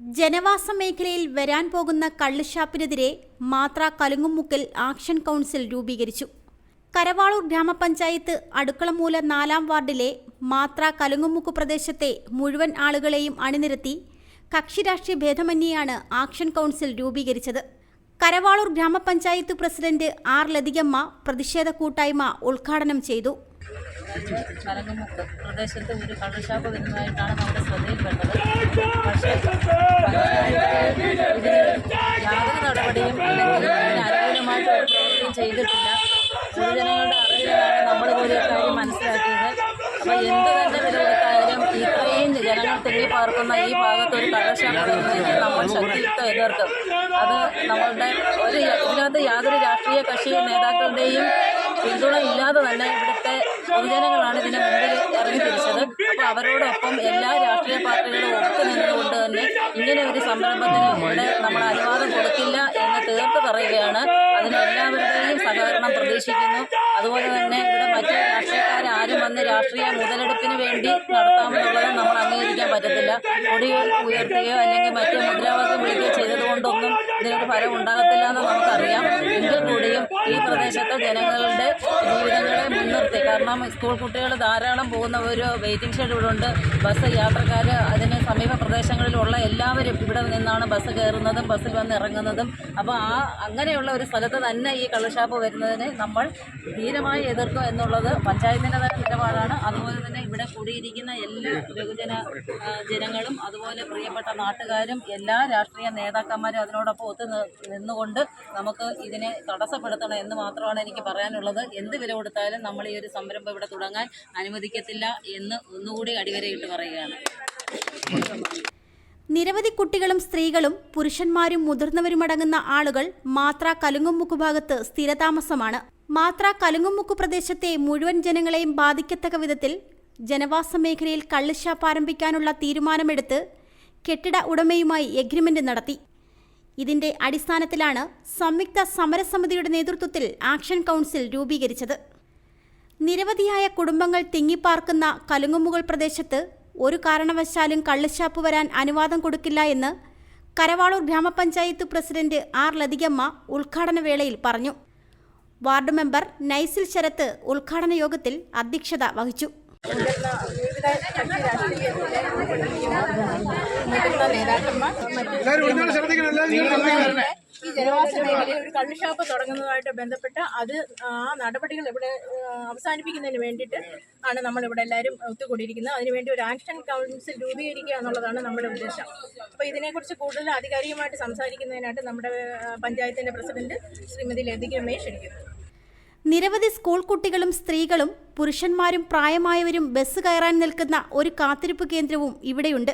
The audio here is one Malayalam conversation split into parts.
ജനവാസ മേഖലയിൽ വരാൻ പോകുന്ന കള്ളുഷാപ്പിനെതിരെ മാത്ര കലുങ്ങുമുക്കിൽ ആക്ഷൻ കൗൺസിൽ രൂപീകരിച്ചു. കരവാളൂർ ഗ്രാമപഞ്ചായത്ത് അടുക്കളമൂല നാലാം വാർഡിലെ മാത്ര കലുങ്ങുമുക്ക് പ്രദേശത്തെ മുഴുവൻ ആളുകളെയും അണിനിരത്തി കക്ഷിരാഷ്ട്രീയ ഭേദമന്യെയാണ് ആക്ഷൻ കൗൺസിൽ രൂപീകരിച്ചത്. കരവാളൂർ ഗ്രാമപഞ്ചായത്ത് പ്രസിഡന്റ് ആർ ലതികമ്മ പ്രതിഷേധ കൂട്ടായ്മ ഉദ്ഘാടനം ചെയ്തു. കലങ്ങുമുക്ക് പ്രദേശത്ത് ഒരു കള്ളുഷാപ്പ് വരുന്നതായിട്ടാണ് നമ്മുടെ ശ്രദ്ധയിൽപ്പെട്ടത്. പക്ഷേ യാതൊരു നടപടിയും അനുകൂലമായിട്ട് ഒരു പ്രവൃത്തിയും ചെയ്തിട്ടില്ല. പൊതുജനങ്ങളുടെ അറിവിലാണ് നമ്മൾ പോലും കാര്യം മനസ്സിലാക്കിയത്. അപ്പോൾ എന്ത് തന്നെ വില കൊടുത്തായാലും ഇത്രയും ജനങ്ങൾ തിങ്ങിപ്പാർക്കുന്ന ഈ ഭാഗത്ത് ഒരു കള്ളഷാപ്പ് വരുന്നതിനെ നമ്മൾ ശക്തിയുക്തം എതിർക്കും. അത് നമ്മളുടെ ഒരു ഇതിനകത്ത് യാതൊരു രാഷ്ട്രീയ കക്ഷി നേതാക്കളുടെയും പിന്തുണ ഇല്ലാതെ തന്നെ ഇവിടുത്തെ പൊതുജനങ്ങളാണ് ഇതിനെ മുന്നിൽ ഇറങ്ങി തിരിച്ചത്. അപ്പോൾ അവരോടൊപ്പം എല്ലാ രാഷ്ട്രീയ പാർട്ടികളും ഒത്തു നിന്നുകൊണ്ട് തന്നെ ഇങ്ങനെ ഒരു സംരംഭത്തിന് ഇവിടെ നമ്മൾ അനുവാദം കൊടുക്കില്ല എന്ന് തീർപ്പ് പറയുകയാണ്. അതിന് എല്ലാവരുടെയും സഹകരണം പ്രതീക്ഷിക്കുന്നു. അതുപോലെ തന്നെ ഇവിടെ മറ്റു രാഷ്ട്രീയക്കാർ ആരും വന്ന് രാഷ്ട്രീയ മുതലെടുപ്പിന് വേണ്ടി നടത്താമെന്നുള്ളത് നമ്മൾ അംഗീകരിക്കാൻ പറ്റത്തില്ല. കൊടി ഉയർത്തുകയോ അല്ലെങ്കിൽ മറ്റ് മുദ്രാവാക്യം വിളിക്കുകയോ ചെയ്തതുകൊണ്ടൊന്നും ഇതിനൊരു ഫലം ഉണ്ടാകത്തില്ല എന്ന് നമുക്കറിയാം. എങ്കിൽ കൂടിയും ഈ പ്രദേശത്തെ ജനങ്ങളുടെ ജീവിതങ്ങളെ മുൻനിർത്തി. കാരണം സ്കൂൾ കുട്ടികൾ ധാരാളം പോകുന്ന ഒരു വെയിറ്റിംഗ് ഷെഡ് ഇവിടെ ഉണ്ട്. ബസ് യാത്രക്കാർ അതിന് സമീപ പ്രദേശങ്ങളിലുള്ള എല്ലാവരും ഇവിടെ നിന്നാണ് ബസ് കയറുന്നതും ബസ്സിൽ വന്ന് ഇറങ്ങുന്നതും. അപ്പോൾ ആ അങ്ങനെയുള്ള ഒരു സ്ഥലത്ത് തന്നെ ഈ കള്ളുഷാപ്പ് വരുന്നതിനെ നമ്മൾ ധീരമായി എതിർക്കും എന്നുള്ളത് പഞ്ചായത്തിന്റെ തന്നെ നിലപാടാണ് അതുപോലെ തന്നെ ഇവിടെ കൂടിയിരിക്കുന്ന എല്ലാ ബഹുജന ജനങ്ങളും അതുപോലെ പ്രിയപ്പെട്ട നാട്ടുകാരും എല്ലാ രാഷ്ട്രീയ നേതാക്കന്മാരും അതിനോടൊപ്പം ഒത്തു നിന്നുകൊണ്ട് നമുക്ക് ഇതിനെ തടസ്സപ്പെടുത്തണം എന്ന് മാത്രമാണ് എനിക്ക് പറയാനുള്ളത്. എന്ത് വില കൊടുത്താലും നമ്മൾ ഈ ഒരു സംരംഭം ഇവിടെ തുടങ്ങാൻ അനുവദിക്കത്തില്ല എന്ന് ഒന്നുകൂടി അടിവരയിട്ട് പറയുകയാണ്. നിരവധി കുട്ടികളും സ്ത്രീകളും പുരുഷന്മാരും മുതിർന്നവരുമടങ്ങുന്ന ആളുകൾ മാത്ര കലുങ്ങുമുക്ക് ഭാഗത്ത് സ്ഥിരതാമസമാണ്. മാത്ര കലുങ്ങുമുക്ക് പ്രദേശത്തെ മുഴുവൻ ജനങ്ങളെയും ബാധിക്കത്തക്ക വിധത്തിൽ ജനവാസ മേഖലയിൽ കള്ളുഷാപ്പ് ആരംഭിക്കാനുള്ള തീരുമാനമെടുത്ത് കെട്ടിട ഉടമയുമായി എഗ്രിമെന്റ് നടത്തി. ഇതിന്റെ അടിസ്ഥാനത്തിലാണ് സംയുക്ത സമരസമിതിയുടെ നേതൃത്വത്തിൽ ആക്ഷൻ കൗൺസിൽ രൂപീകരിച്ചത്. നിരവധിയായ കുടുംബങ്ങൾ തിങ്ങിപ്പാർക്കുന്ന കലുങ്ങുമുകൾ പ്രദേശത്ത് ഒരു കാരണവശാലും കള്ളുഷാപ്പ് വരാൻ അനുവാദം കൊടുക്കില്ല എന്ന് കരവാളൂർ ഗ്രാമപഞ്ചായത്ത് പ്രസിഡന്റ് ആർ ലതികമ്മ ഉദ്ഘാടന വേളയിൽ പറഞ്ഞു. വാർഡ് മെമ്പർ നൈസിൽ ശരത്ത് ഉദ്ഘാടന യോഗത്തിൽ അധ്യക്ഷത വഹിച്ചു. നേതാക്കന്മാർ മറ്റ് ഈ ജനവാസ മേഖലയിൽ ഒരു കള്ളുഷാപ്പ് തുടങ്ങുന്നതുമായിട്ട് ബന്ധപ്പെട്ട് അത് ആ നടപടികൾ ഇവിടെ അവസാനിപ്പിക്കുന്നതിന് വേണ്ടിയിട്ട് ആണ് നമ്മൾ ഇവിടെ എല്ലാവരും ഒത്തുകൂടിയിരിക്കുന്നത്. അതിനുവേണ്ടി ഒരു ആക്ഷൻ കൗൺസിൽ രൂപീകരിക്കുക എന്നുള്ളതാണ് നമ്മുടെ ഉദ്ദേശം. അപ്പോൾ ഇതിനെക്കുറിച്ച് കൂടുതൽ ആധികാരികമായിട്ട് സംസാരിക്കുന്നതിനായിട്ട് നമ്മുടെ പഞ്ചായത്തിന്റെ പ്രസിഡന്റ് ശ്രീമതി ലതിക ലതികമ്മയെ ക്ഷണിക്കുന്നു. നിരവധി സ്കൂൾ കുട്ടികളും സ്ത്രീകളും പുരുഷന്മാരും പ്രായമായവരും ബസ് കയറാൻ നിൽക്കുന്ന ഒരു കാത്തിരിപ്പ് കേന്ദ്രവും ഇവിടെയുണ്ട്.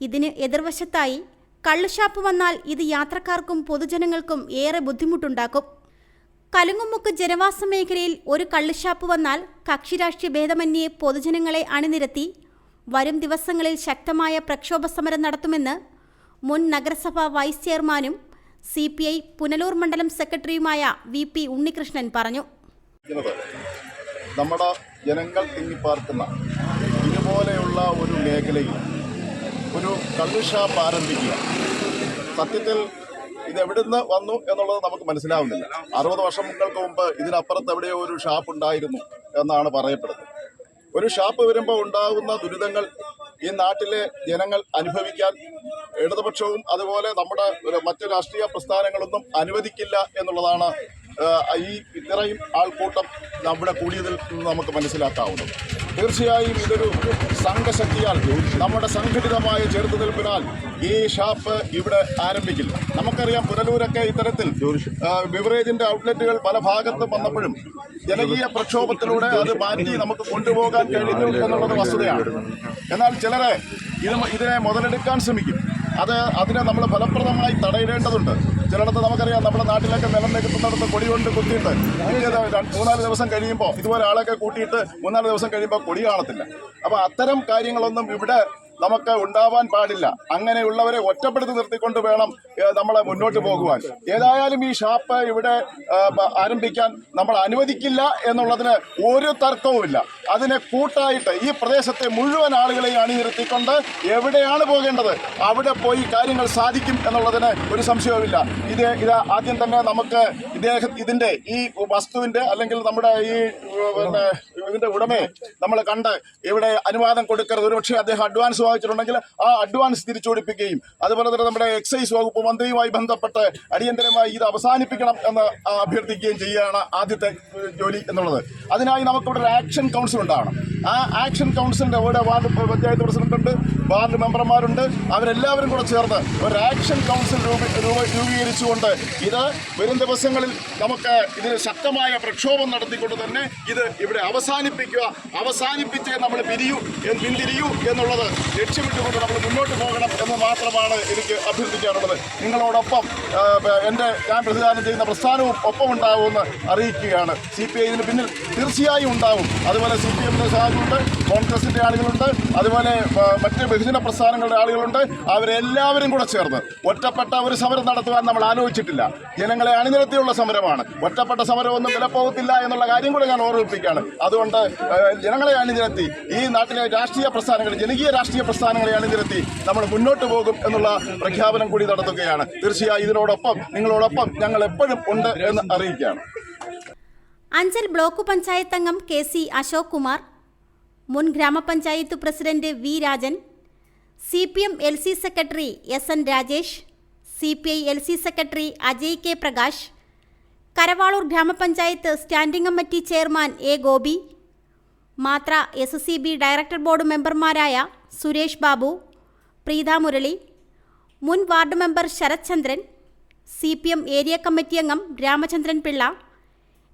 ഇതിന് എതിർവശത്തായി കള്ളുഷാപ്പ് വന്നാൽ ഇത് യാത്രക്കാർക്കും പൊതുജനങ്ങൾക്കും ഏറെ ബുദ്ധിമുട്ടുണ്ടാക്കും. കലുങ്ങുമുക്ക് ജനവാസ മേഖലയിൽ ഒരു കള്ളുഷാപ്പ് വന്നാൽ കക്ഷിരാഷ്ട്രീയ ഭേദമന്യേ പൊതുജനങ്ങളെ അണിനിരത്തി വരും ദിവസങ്ങളിൽ ശക്തമായ പ്രക്ഷോഭ സമരം നടത്തുമെന്ന് മുൻ നഗരസഭാ വൈസ് ചെയർമാനും സി പി ഐ പുനലൂർ മണ്ഡലം സെക്രട്ടറിയുമായ വി പി ഉണ്ണികൃഷ്ണൻ പറഞ്ഞു. നമ്മുടെ ജനങ്ങൾ തിങ്ങിപ്പാർക്കുന്ന ഇതുപോലെയുള്ള ഒരു മേഖലയിൽ ഒരു കള്ളുഷാപ്പ് ആരംഭിക്കുക. സത്യത്തിൽ ഇത് എവിടുന്ന് വന്നു എന്നുള്ളത് നമുക്ക് മനസ്സിലാവുന്നില്ല. അറുപത് വർഷങ്ങൾക്ക് മുമ്പ് ഇതിനപ്പുറത്ത് എവിടെയോ ഒരു ഷാപ്പ് ഉണ്ടായിരുന്നു എന്നാണ് പറയപ്പെടുന്നത്. ഒരു ഷാപ്പ് വരുമ്പോൾ ഉണ്ടാകുന്ന ദുരിതങ്ങൾ ഈ നാട്ടിലെ ജനങ്ങൾ അനുഭവിക്കാൻ ഇടതുപക്ഷവും അതുപോലെ നമ്മുടെ മറ്റു രാഷ്ട്രീയ പ്രസ്ഥാനങ്ങളൊന്നും അനുവദിക്കില്ല എന്നുള്ളതാണ് ഈ ഇത്രയും ആൾക്കൂട്ടം നമ്മുടെ കൂടിയതിൽ നമുക്ക് മനസ്സിലാക്കാവുന്നത്. തീർച്ചയായും ഇതൊരു സംഘശക്തിയാൽ നമ്മുടെ സംഘടിതമായ ചെറുത്തുനിൽപ്പിനാൽ ഈ ഷാപ്പ് ഇവിടെ ആരംഭിക്കില്ല. നമുക്കറിയാം പുനലൂരൊക്കെ ഇത്തരത്തിൽ ബിവറേജിന്റെ ഔട്ട്ലെറ്റുകൾ പല ഭാഗത്തും വന്നപ്പോഴും ജനകീയ പ്രക്ഷോഭത്തിലൂടെ അത് മാറ്റി നമുക്ക് കൊണ്ടുപോകാൻ കഴിഞ്ഞു എന്നുള്ളത് വസ്തുതയാണ്. എന്നാൽ ചിലരെ ഇത് ഇതിനെ മുതലെടുക്കാൻ ശ്രമിക്കും. അത് അതിനെ നമ്മൾ ഫലപ്രദമായി തടയിടേണ്ടതുണ്ട്. ചിലയിടത്ത് നമുക്കറിയാം നമ്മുടെ നാട്ടിലൊക്കെ നിലം നികത്തുന്നിടത്ത് കൊടി കൊണ്ട് കുത്തിയിട്ട് മൂന്നാൽ ദിവസം കഴിയുമ്പോൾ ഇതുപോലെ ആളൊക്കെ കൂട്ടിയിട്ട് മൂന്നാൽ ദിവസം കഴിയുമ്പോൾ കൊടി കാണത്തില്ല. അപ്പോൾ അത്തരം കാര്യങ്ങളൊന്നും ഇവിടെ നമുക്ക് ഉണ്ടാവാൻ പാടില്ല. അങ്ങനെയുള്ളവരെ ഒറ്റപ്പെടുത്തി നിർത്തിക്കൊണ്ട് വേണം നമ്മളെ മുന്നോട്ട് പോകുവാൻ. ഏതായാലും ഈ ഷാപ്പ് ഇവിടെ ആരംഭിക്കാൻ നമ്മൾ അനുവദിക്കില്ല എന്നുള്ളതിന് ഒരു തർക്കവുമില്ല. അതിനെ കൂട്ടായിട്ട് ഈ പ്രദേശത്തെ മുഴുവൻ ആളുകളെയും അണിനിരത്തിക്കൊണ്ട് എവിടെയാണ് പോകേണ്ടത് അവിടെ പോയി കാര്യങ്ങൾ സാധിക്കും എന്നുള്ളതിന് ഒരു സംശയവുമില്ല. ഇത് ഇത് ആദ്യം തന്നെ നമുക്ക് ഇദ്ദേഹം ഇതിന്റെ ഈ വസ്തുവിന്റെ അല്ലെങ്കിൽ നമ്മുടെ ഈ പിന്നെ ഇതിന്റെ ഉടമയെ നമ്മൾ കണ്ട് ഇവിടെ അനുവാദം കൊടുക്കരുത്. ഒരുപക്ഷെ അദ്ദേഹം അഡ്വാൻസ് വാങ്ങിച്ചിട്ടുണ്ടെങ്കിൽ ആ അഡ്വാൻസ് തിരിച്ചുപിടിപ്പിക്കുകയും അതുപോലെ തന്നെ നമ്മുടെ എക്സൈസ് വകുപ്പ് മന്ത്രിയുമായി ബന്ധപ്പെട്ട് അടിയന്തരമായി ഇത് അവസാനിപ്പിക്കണം എന്ന് അഭ്യർത്ഥിക്കുകയും ചെയ്യുകയാണ് ആദ്യത്തെ ജോലി എന്നുള്ളത്. അതിനായി നമുക്കിവിടെ ഒരു ആക്ഷൻ കൗൺസിൽ ഉണ്ടാവണം. ആ ആക്ഷൻ കൗൺസിലിന്റെ ഇവിടെ വാർഡ് പഞ്ചായത്ത് പ്രസിഡന്റ് ഉണ്ട് വാർഡ് മെമ്പർമാരുണ്ട്. അവരെല്ലാവരും കൂടെ ചേർന്ന് ഒരു ആക്ഷൻ കൗൺസിൽ രൂപ- രൂപ- രൂപീകരിച്ചുകൊണ്ട് ഇത് വരും ദിവസങ്ങളിൽ നമുക്ക് ഇതിന് ശക്തമായ പ്രക്ഷോഭം നടത്തിക്കൊണ്ട് തന്നെ ഇത് ഇവിടെ അവസാനിപ്പിക്കുക അവസാനിപ്പിച്ച് നമ്മൾ പിരിയൂ പിന്തിരിയൂ എന്നുള്ളത് ലക്ഷ്യമിട്ടുകൊണ്ട് നമ്മൾ മുന്നോട്ട് പോകണം എന്ന് മാത്രമാണ് എനിക്ക് അഭ്യർത്ഥിക്കാനുള്ളത്. നിങ്ങളോടൊപ്പം എന്റെ ഞാൻ പ്രതിദാനം ചെയ്യുന്ന പ്രസ്ഥാനവും ഒപ്പം ഉണ്ടാവുമെന്ന് അറിയിക്കുകയാണ്. സി പി ഐ ഇതിന് പിന്നിൽ തീർച്ചയായും ഉണ്ടാവും. അതുപോലെ സി പി എമ്മിന്റെ സഹായമുണ്ട് കോൺഗ്രസിന്റെ ആളുകളുണ്ട് അതുപോലെ മറ്റ് ബഹുജന പ്രസ്ഥാനങ്ങളുടെ ആളുകളുണ്ട്. അവരെല്ലാവരും കൂടെ ചേർന്ന് ഒറ്റപ്പെട്ട ഒരു സമരം നടത്തുവാൻ നമ്മൾ ആലോചിച്ചിട്ടില്ല. ജനങ്ങളെ അണിനിരത്തിയുള്ള സമരമാണ്. ഒറ്റപ്പെട്ട സമരമൊന്നും വിലപ്പോകത്തില്ല എന്നുള്ള കാര്യം കൂടെ ഞാൻ ഓർമ്മിപ്പിക്കുകയാണ്. അതുകൊണ്ട് ജനങ്ങളെ അണിനിരത്തി ഈ നാട്ടിലെ രാഷ്ട്രീയ പ്രസ്ഥാനങ്ങൾ ജനകീയ രാഷ്ട്രീയ പ്രസ്ഥാനങ്ങളെ അണിനിരത്തി നമ്മൾ മുന്നോട്ട് പോകും എന്നുള്ള പ്രഖ്യാപനം കൂടി നടത്തുകയാണ്. തീർച്ചയായും ഇതിനോടൊപ്പം നിങ്ങളോടൊപ്പം ഞങ്ങൾ എപ്പോഴും ഉണ്ട് എന്ന് അറിയിക്കുകയാണ്. അഞ്ചൽ ബ്ലോക്ക് പഞ്ചായത്ത് അംഗം കെ സി അശോക് കുമാർ മുൻ gramapanchayat president V Rajan C P M L C secretary S N Rajesh C P I L C secretary Ajay K Prakash Karavaloor gramapanchayat standing committee chairman A Gopi മാത്ര S C B director board മെമ്പർമാരായ സുരേഷ് ബാബു പ്രീത മുരളി മുൻ ward member Sarathchandran C P M area committee അംഗം Ramachandran Pillai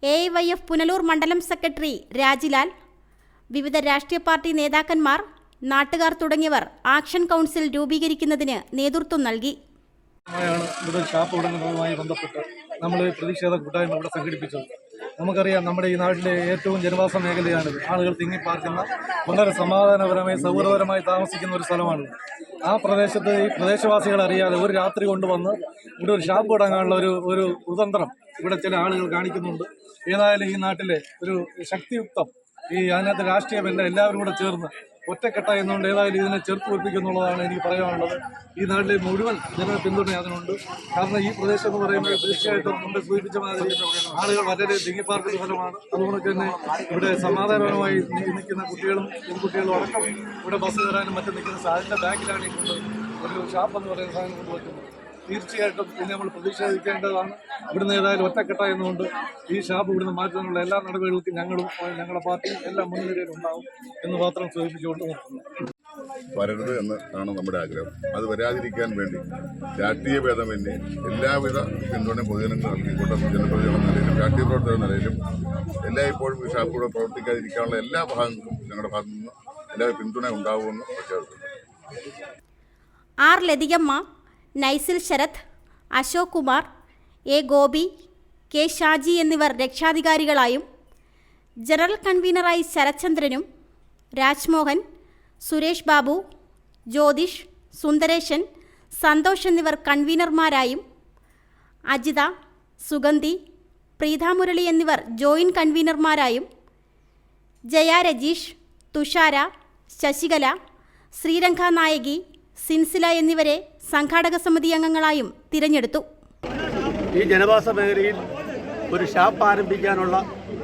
A Y F Punalur മണ്ഡലം സെക്രട്ടറി രാജിലാൽ വിവിധ രാഷ്ട്രീയ പാർട്ടി നേതാക്കന്മാർ നാട്ടുകാർ തുടങ്ങിയവർ ആക്ഷൻ കൗൺസിൽ രൂപീകരിക്കുന്നതിന് നേതൃത്വം നൽകി. ഷാപ്പ് ഉടനുമായി ബന്ധപ്പെട്ട് നമ്മൾ പ്രതിഷേധ കൂട്ടായ്മ ഇവിടെ സംഘടിപ്പിച്ചത്. നമുക്കറിയാം നമ്മുടെ ഈ നാട്ടിലെ ഏറ്റവും ജനവാസ മേഖലയാണിത്. ആളുകൾ തിങ്ങിപ്പാർക്കുന്ന വളരെ സമാധാനപരമായി സൗഹൃദപരമായി താമസിക്കുന്ന ഒരു സ്ഥലമാണ് ആ പ്രദേശത്ത് ഈ പ്രദേശവാസികൾ അറിയാതെ ഒരു രാത്രി കൊണ്ടുവന്ന് ഇവിടെ ഒരു ഷാപ്പ് തുടങ്ങാനുള്ള ഒരു ഒരു കുതന്ത്രം ഇവിടെ ചില ആളുകൾ കാണിക്കുന്നുണ്ട്. ഏതായാലും ഈ നാട്ടിലെ ഒരു ശക്തിയുക്തം ഈ അതിനകത്ത് രാഷ്ട്രീയമല്ല എല്ലാവരും കൂടെ ചേർന്ന് ഒറ്റക്കെട്ട എന്നുകൊണ്ട് ഏതായാലും ഇതിനെ ചെറുത്ത് ഒപ്പിക്കുന്നുള്ളതാണ് എനിക്ക് പറയാനുള്ളത്. ഈ നാട്ടിലെ മുഴുവൻ ജന പിന്തുണ അതിനുണ്ട്. കാരണം ഈ പ്രദേശം എന്ന് പറയുമ്പോൾ തീർച്ചയായിട്ടും മുമ്പ് സൂചിപ്പിച്ച മാതിരി ആളുകൾ വളരെ ദിങ്ങിപ്പാർക്കുന്ന ഫലമാണ് അതുകൊണ്ട് തന്നെ ഇവിടെ സമാധാനപരമായി നിൽക്കുന്ന കുട്ടികളും പെൺകുട്ടികളും അടക്കം ഇവിടെ ബസ് കയറാനും മറ്റും നിൽക്കുന്ന സാധനത്തെ ബാക്കിലാണ് കൊണ്ട് ഒരു ഷാപ്പ് എന്ന് പറയുന്ന സാധനം കൊണ്ടുവയ്ക്കുന്നത് തീർച്ചയായിട്ടും ഇതിനെ നമ്മൾ പ്രതിഷേധിക്കേണ്ടതാണ്. ഇവിടുന്ന് ഏതായാലും ഒറ്റക്കെട്ട എന്നുകൊണ്ട് ഈ ഷാപ്പ് ഇവിടുന്ന് മാറ്റുന്നതിനുള്ള എല്ലാ നടപടികൾക്കും ഞങ്ങളും ഞങ്ങളുടെ പാർട്ടിയും എല്ലാം മുൻനിരയിൽ ഉണ്ടാവും എന്ന് മാത്രം സൂചിപ്പിച്ചുകൊണ്ട് നിർത്തുന്നു. വരരുത് എന്ന് ആണ് നമ്മുടെ ആഗ്രഹം. അത് വരാതിരിക്കാൻ വേണ്ടി രാഷ്ട്രീയ ഭേദമന്യേ എല്ലാവിധ പിന്തുണയും പൊതുജനങ്ങൾ നൽകിക്കൊണ്ട് ജനപ്രതിനിധികൾ എന്ന നിലയിലും രാഷ്ട്രീയ പ്രവർത്തകർ എന്ന നിലയിലും എല്ലായ്പ്പോഴും ഈ ഷാപ്പിലൂടെ പ്രവർത്തിക്കാതിരിക്കാനുള്ള എല്ലാ ഭാഗങ്ങൾക്കും ഞങ്ങളുടെ ഭാഗത്തു നിന്ന് എല്ലാവരും പിന്തുണ ഉണ്ടാവുമെന്ന് പ്രഖ്യാപിക്കുന്നു ആർ ലതികമ്മ നൈസിൽ ശരത് അശോക് കുമാർ എ ഗോപി കെ ഷാജി എന്നിവർ രക്ഷാധികാരികളായും ജനറൽ കൺവീനറായി ശരത്ചന്ദ്രനും രാജ്മോഹൻ സുരേഷ് ബാബു ജ്യോതിഷ് സുന്ദരേശൻ സന്തോഷ് എന്നിവർ കൺവീനർമാരായും അജിത സുഗന്ധി പ്രീതാമുരളി എന്നിവർ ജോയിന്റ് കൺവീനർമാരായും ജയ രജീഷ് തുഷാര ശശികല ശ്രീരംഗ നായകി സിൻസില എന്നിവരെ സംഘാടക സമിതി അംഗങ്ങളായും തിരഞ്ഞെടുത്തു. ഈ ജനവാസ മേഖലയിൽ ഒരു ഷാപ്പ് ആരംഭിക്കാനുള്ള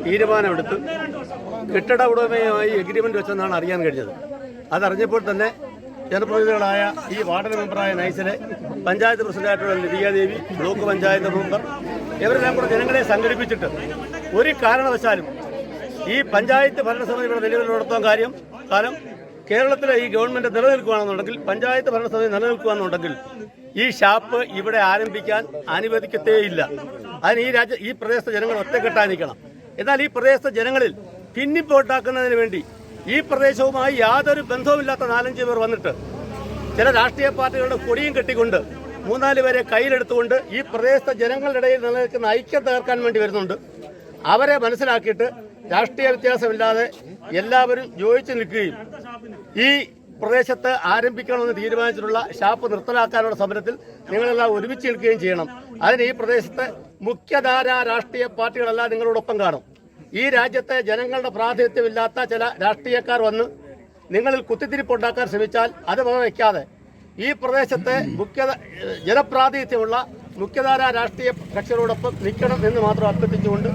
തീരുമാനമെടുത്ത് കെട്ടിട ഉടമയുമായി എഗ്രിമെന്റ് വെച്ചെന്നാണ് അറിയാൻ കഴിഞ്ഞത്. അതറിഞ്ഞപ്പോൾ തന്നെ ജനപ്രതിനിധികളായ ഈ വാർഡ് മെമ്പറായ നൈസിലെ പഞ്ചായത്ത് പ്രസിഡന്റായിട്ടുള്ള ലിതികാദേവി ബ്ലോക്ക് പഞ്ചായത്ത് മെമ്പർ ഇവരെല്ലാം കൂടെ ജനങ്ങളെ സംഘടിപ്പിച്ചിട്ട് ഒരു കാരണവശാലും ഈ പഞ്ചായത്ത് ഭരണസമിതിയുടെ നിലവിൽ നിലവിലുള്ളിടത്തോളം കാര്യം കാലം കേരളത്തിലെ ഈ ഗവൺമെന്റ് നിലനിൽക്കുകയാണെന്നുണ്ടെങ്കിൽ പഞ്ചായത്ത് ഭരണസമിതി നിലനിൽക്കുകയാണെന്നുണ്ടെങ്കിൽ ഈ ഷാപ്പ് ഇവിടെ ആരംഭിക്കാൻ അനുവദിക്കത്തേയില്ല. അതിന് ഈ രാജ്യ ഈ പ്രദേശത്തെ ജനങ്ങൾ ഒറ്റക്കെട്ടായിരിക്കണം. എന്നാൽ ഈ പ്രദേശത്തെ ജനങ്ങളിൽ ഭിന്നിപ്പോട്ടാക്കുന്നതിന് വേണ്ടി ഈ പ്രദേശവുമായി യാതൊരു ബന്ധവുമില്ലാത്ത നാലഞ്ച് പേർ വന്നിട്ട് ചില രാഷ്ട്രീയ പാർട്ടികളുടെ കൊടിയും കെട്ടിക്കൊണ്ട് മൂന്നാൽ പേരെ കയ്യിലെടുത്തുകൊണ്ട് ഈ പ്രദേശത്തെ ജനങ്ങളുടെ ഇടയിൽ നിലനിൽക്കുന്ന ഐക്യം തകർക്കാൻ വേണ്ടി വരുന്നുണ്ട്. അവരെ മനസ്സിലാക്കിയിട്ട് രാഷ്ട്രീയ വ്യത്യാസമില്ലാതെ എല്ലാവരും യോജിച്ച് നിൽക്കുകയും ഈ പ്രദേശത്ത് ആരംഭിക്കണമെന്ന് തീരുമാനിച്ചിട്ടുള്ള ഷാപ്പ് നിർത്തലാക്കാനുള്ള സമരത്തിൽ നിങ്ങളെല്ലാം ഒരുമിച്ച് നിൽക്കുകയും ചെയ്യണം. അതിന് ഈ പ്രദേശത്തെ മുഖ്യധാര രാഷ്ട്രീയ പാർട്ടികളെല്ലാം നിങ്ങളോടൊപ്പം കാണും. ഈ രാജ്യത്തെ ജനങ്ങളുടെ പ്രാതിനിധ്യമില്ലാത്ത ചില രാഷ്ട്രീയക്കാർ വന്ന് നിങ്ങളിൽ കുത്തിത്തിരിപ്പുണ്ടാക്കാൻ ശ്രമിച്ചാൽ അത് വക വയ്ക്കാതെ ഈ പ്രദേശത്തെ മുഖ്യ ജനപ്രാതിനിധ്യമുള്ള മുഖ്യധാര രാഷ്ട്രീയ കക്ഷികളോടൊപ്പം നിൽക്കണം എന്ന് മാത്രം അഭ്യർത്ഥിച്ചുകൊണ്ട്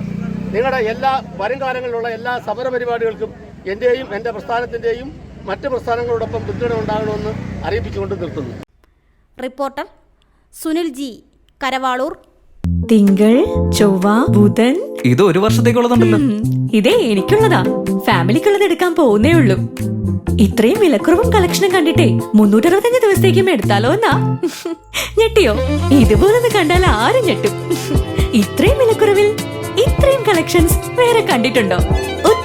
നിങ്ങളുടെ എല്ലാ വരും കാലങ്ങളിലുള്ള എല്ലാ സമര പരിപാടികൾക്കും എന്റെയും എന്റെ പ്രസ്ഥാനത്തിന്റെയും മറ്റ് പ്രസ്ഥാനങ്ങളോടൊപ്പം പിന്തുണ ഉണ്ടാകണമെന്ന് അറിയിപ്പിച്ചുകൊണ്ട് നിർത്തുന്നു. Reporter Sunil G Karavaloor. തിങ്കൾ ചൊവ്വ ബുധൻ. ഇത് ഒരു വർഷത്തേക്കുള്ളതുണ്ടല്ലോ. ഇതേ എനിക്കുള്ളതാ. ഫാമിലിക്കുള്ളത് എടുക്കാൻ പോകുന്നേ ഉള്ളൂ. ഇത്രയും വിലക്കുറവും കളക്ഷനും കണ്ടിട്ടേ മുന്നൂറ്ററുപത്തഞ്ച് ദിവസത്തേക്കും എടുത്താലോ എന്നാ? ഞെട്ടിയോ? ഇതുപോലൊന്ന് കണ്ടാൽ ആരും ഞെട്ടും. ഇത്രയും വിലക്കുറവിൽ ഇത്രയും കളക്ഷൻസ് വേറെ കണ്ടിട്ടുണ്ടോ?